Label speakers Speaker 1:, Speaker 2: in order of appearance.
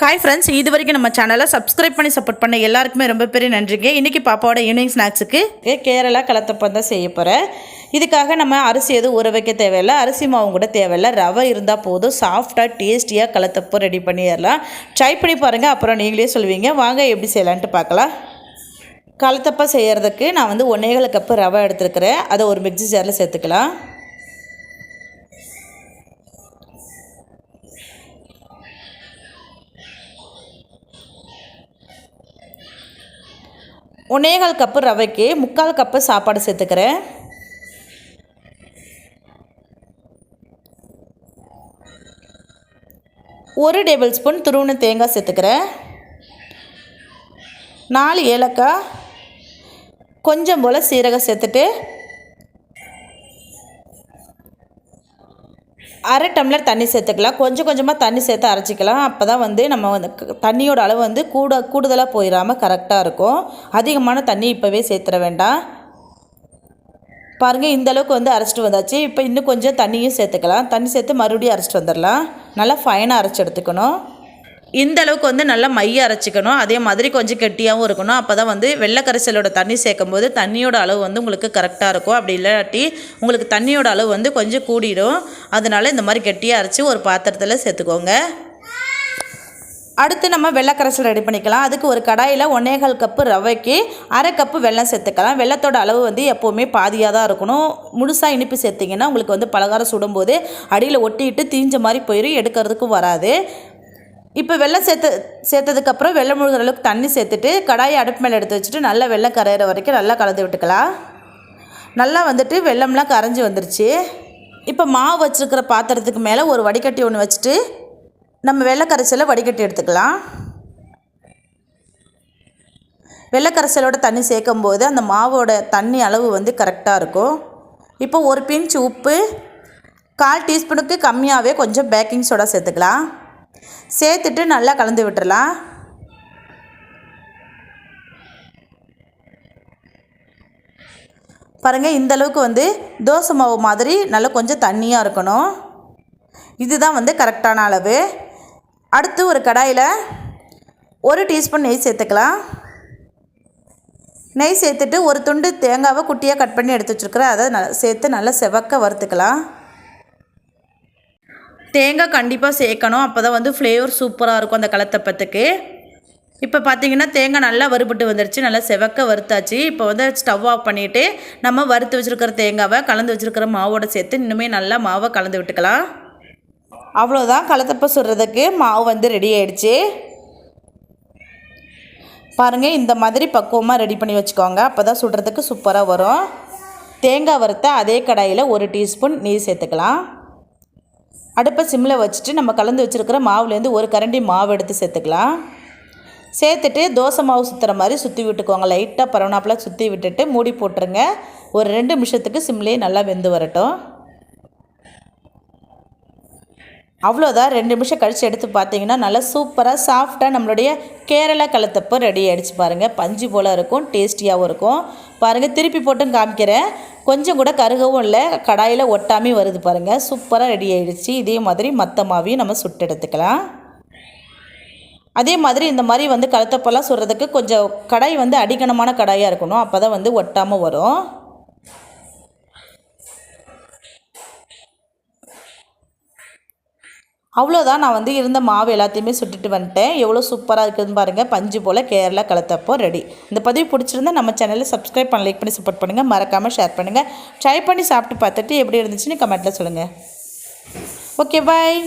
Speaker 1: Hi friends இது வரைக்கும் நம்ம சேனலை சப்ஸ்கிரைப் பண்ணி சப்போர்ட் பண்ண எல்லாருக்குமே ரொம்ப பெரிய நன்றிங்க. இன்றைக்கி பாப்பாவோட ஈவினிங் ஸ்நாக்ஸுக்கு கேரளா கலத்தப்பம் தான் செய்ய போகிறேன் இதுக்காக நம்ம அரிசி எதுவும் ஊற வைக்க தேவையில்லை. அரிசி மாவும் கூட தேவையில்லை. ரவை இருந்தால் போதும். சாஃப்டாக டேஸ்டியாக கலத்தப்பம் ரெடி பண்ணிடலாம். ட்ரை பண்ணி பாருங்கள் அப்புறம் நீங்களே சொல்லுவீங்க. வாங்க எப்படி செய்யலான்ட்டு பார்க்கலாம். கலத்தப்பம் செய்கிறதுக்கு நான் வந்து ஒன்னேகால் கப்பு ரவை எடுத்துருக்கிறேன். அதை ஒரு மிக்ஸி ஜாரில் சேர்த்துக்கலாம். ஒன்னேகால் கப்பு ரவைக்கு முக்கால் கப்பு சாப்பாடு சேர்த்துக்கிறேன். ஒரு டேபிள் ஸ்பூன் துருவன தேங்காய் சேர்த்துக்கிறேன். நாலு ஏலக்காய். கொஞ்சம் போல் சீரகம் சேர்த்துட்டு அரை டம்ளர் தண்ணி சேர்த்துக்கலாம். கொஞ்சம் கொஞ்சமாக தண்ணி சேர்த்து அரைச்சிக்கலாம். அப்போ தான் வந்து நம்ம வந்து தண்ணியோட அளவு வந்து கூட கூடுதலாக போயிடாமல் கரெக்டாக இருக்கும். அதிகமான தண்ணி இப்போவே சேர்த்துட வேண்டாம். பாருங்கள் இந்த அளவுக்கு வந்து அரைச்சிட்டு வந்தாச்சு. இப்போ இன்னும் கொஞ்சம் தண்ணியும் சேர்த்துக்கலாம். தண்ணி சேர்த்து மறுபடியும் அரைச்சிட்டு வந்துடலாம். நல்லா ஃபைனாக அரைச்சி எடுத்துக்கணும். இந்த அளவுக்கு வந்து நல்லா மைய அரைச்சிக்கணும். அதே மாதிரி கொஞ்சம் கெட்டியாகவும் இருக்கணும். அப்போ தான் வந்து வெள்ளை கரைசலோட தண்ணி சேர்க்கும் போது தண்ணியோட அளவு வந்து உங்களுக்கு கரெக்டாக இருக்கும். அப்படி இல்லாட்டி உங்களுக்கு தண்ணியோட அளவு வந்து கொஞ்சம் கூடிடும். அதனால இந்த மாதிரி கெட்டியாக அரைச்சி ஒரு பாத்திரத்தில் சேர்த்துக்கோங்க. அடுத்து நம்ம வெள்ளக்கரைசல் ரெடி பண்ணிக்கலாம். அதுக்கு ஒரு கடாயில் ஒன்னேகால் கப்பு ரவைக்கு அரை கப்பு வெள்ளம் சேர்த்துக்கலாம். வெள்ளத்தோட அளவு வந்து எப்போவுமே பாதியாக தான் இருக்கணும். முழுசாக இனிப்பு சேர்த்திங்கன்னா உங்களுக்கு வந்து பலகாரம் சுடும்போது அடியில் ஒட்டிட்டு தீஞ்ச மாதிரி போயிடும் எடுக்கிறதுக்கும் வராது. இப்போ வெள்ளம் சேர்த்து சேர்த்ததுக்கப்புறம் வெள்ளம் முழுகிற அளவுக்கு தண்ணி சேர்த்துட்டு கடாயை அடுப்பு மேலே எடுத்து வச்சுட்டு நல்லா வெள்ளம் கரையிற வரைக்கும் நல்லா கலந்து விட்டுக்கலாம். நல்லா வந்துட்டு வெள்ளம்லாம் கரைஞ்சி வந்துருச்சு. இப்போ மாவு வச்சுருக்கிற பாத்திரத்துக்கு மேலே ஒரு வடிகட்டி ஒன்று வச்சுட்டு நம்ம வெள்ளை கரைசலை வடிகட்டி எடுத்துக்கலாம். வெள்ளைக்கரைசலோட தண்ணி சேர்க்கும் போது அந்த மாவோட தண்ணி அளவு வந்து கரெக்டாக இருக்கும். இப்போ ஒரு பிஞ்ச் உப்பு கால் டீஸ்பூனுக்கு கம்மியாகவே கொஞ்சம் பேக்கிங் சோடா சேர்த்துக்கலாம். சேர்த்துட்டு நல்லா கலந்து விட்டுறலாம். பாருங்கள் இந்த அளவுக்கு வந்து தோசை மாவு மாதிரி நல்லா கொஞ்சம் தண்ணியாக இருக்கணும். இதுதான் வந்து கரெக்டான அளவு. அடுத்து ஒரு கடாயில் ஒரு டீஸ்பூன் நெய் சேர்த்துக்கலாம். நெய் சேர்த்துட்டு ஒரு துண்டு தேங்காவை குட்டியாக கட் பண்ணி எடுத்து வச்சுருக்குறேன் அதை ந சேர்த்து நல்லா செவக்க வறுத்துக்கலாம். தேங்காய் கண்டிப்பாக சேர்க்கணும். அப்போ தான் வந்து ஃப்ளேவர் சூப்பராக இருக்கும் அந்த கலத்தப்பத்துக்கு. இப்போ பார்த்தீங்கன்னா தேங்காய் நல்லா வறுபட்டு வந்துருச்சு. நல்லா செவக்க வறுத்தாச்சு. இப்போ வந்து ஸ்டவ் ஆஃப் பண்ணிவிட்டு நம்ம வறுத்து வச்சுருக்கிற தேங்காவை கலந்து வச்சுருக்கிற மாவோட சேர்த்து இன்னுமே நல்லா மாவை கலந்து விட்டுக்கலாம். அவ்வளோதான் கலத்தப்ப சுடுறதுக்கு மாவு வந்து ரெடி ஆயிடுச்சு. பாருங்கள் இந்த மாதிரி பக்குவமாக ரெடி பண்ணி வச்சுக்கோங்க. அப்போ தான் சுடுறதுக்கு சூப்பராக வரும். தேங்காய் வறுத்த அதே கடாயில் ஒரு டீஸ்பூன் நெய் சேர்த்துக்கலாம். அடுப்பை சிம்மில் வச்சுட்டு நம்ம கலந்து வச்சுருக்கிற மாவுலேருந்து ஒரு கரண்டி மாவு எடுத்து சேர்த்துக்கலாம். சேர்த்துட்டு தோசை மாவு சுற்றுற மாதிரி சுற்றி விட்டுக்கோங்க. லைட்டாக பரவனாப்பில் சுற்றி விட்டுட்டு மூடி போட்டுருங்க. ஒரு ரெண்டு நிமிஷத்துக்கு சிம்லேயே நல்லா வெந்து வரட்டும். அவ்வளோதான். ரெண்டு நிமிஷம் கழித்து எடுத்து பார்த்தீங்கன்னா நல்லா சூப்பராக சாஃப்டாக நம்மளுடைய கேரளா கலத்தப்போ ரெடி ஆகிடுச்சு பாருங்கள் பஞ்சு போல் இருக்கும் டேஸ்டியாகவும் இருக்கும். பாருங்கள் திருப்பி போட்டும் காமிக்கிறேன். கொஞ்சம் கூட கருகவும் இல்லை. கடாயில் ஒட்டாமே வருது பாருங்கள் சூப்பராக ரெடி ஆகிடுச்சு இதே மாதிரி மற்ற மாவையும் நம்ம சுட்டு எடுத்துக்கலாம். அதே மாதிரி இந்த மாதிரி வந்து கழுத்தப்பெல்லாம் சுடுறதுக்கு கொஞ்சம் கடாய் வந்து அடிக்கணமான கடாயாக இருக்கணும். அப்போ தான் வந்து ஒட்டாமல் வரும். அவ்வளோதான் நான் வந்து இருந்த மாவு எல்லாத்தையுமே சுட்டுட்டு வந்துட்டேன். எவ்வளோ சூப்பராக இருக்குதுன்னு பாருங்கள் பஞ்சு போல் கேரளா கலத்தப்போ ரெடி இந்த பதிவு பிடிச்சிருந்தா நம்ம சேனலில் சப்ஸ்கிரைப் பண்ண லைக் பண்ணி சப்போர்ட் பண்ணுங்கள் மறக்காமல் ஷேர் பண்ணுங்கள் ட்ரை பண்ணி சாப்பிட்டு பார்த்துட்டு எப்படி இருந்துச்சுன்னு கமெண்ட்டில் சொல்லுங்கள் ஓகே பாய்